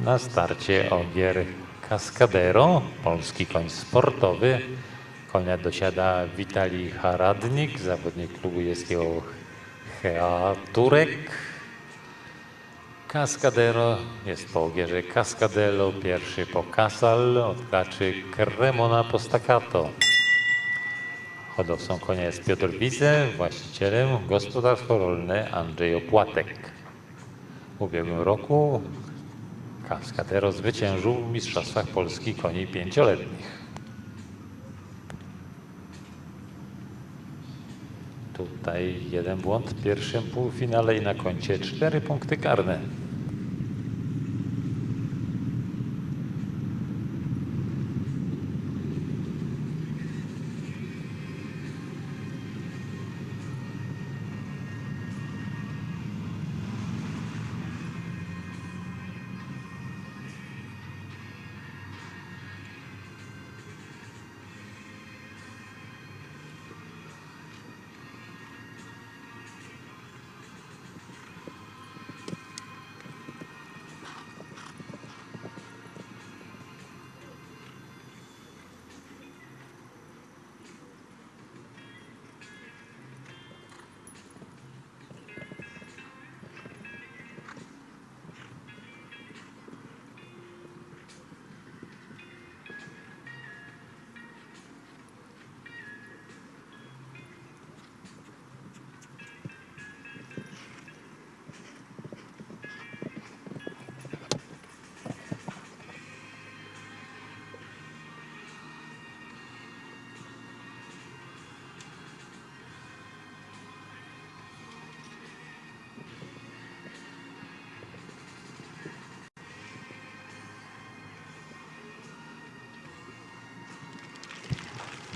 Na starcie ogier Cascadero, polski koń sportowy. Konia dosiada Witali Haradnik, zawodnik klubu jeskiego Hea Turek. Cascadero jest po ogierze Cascadello, pierwszy po Casal, od klaczy Cremona po Staccato. Hodowcą konia jest Piotr Wize, właścicielem gospodarstwo rolne Andrzej Opłatek. W ubiegłym roku Cascadero zwyciężył w Mistrzostwach Polski koni pięcioletnich. Tutaj jeden błąd w pierwszym półfinale i na koncie cztery punkty karne.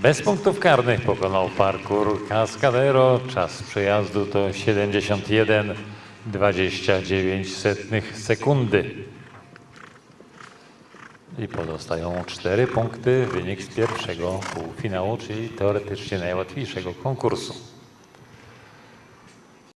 Bez punktów karnych pokonał parkour Cascadero. Czas przejazdu to 71,29 sekundy. I pozostają cztery punkty. Wynik z pierwszego półfinału, czyli teoretycznie najłatwiejszego konkursu.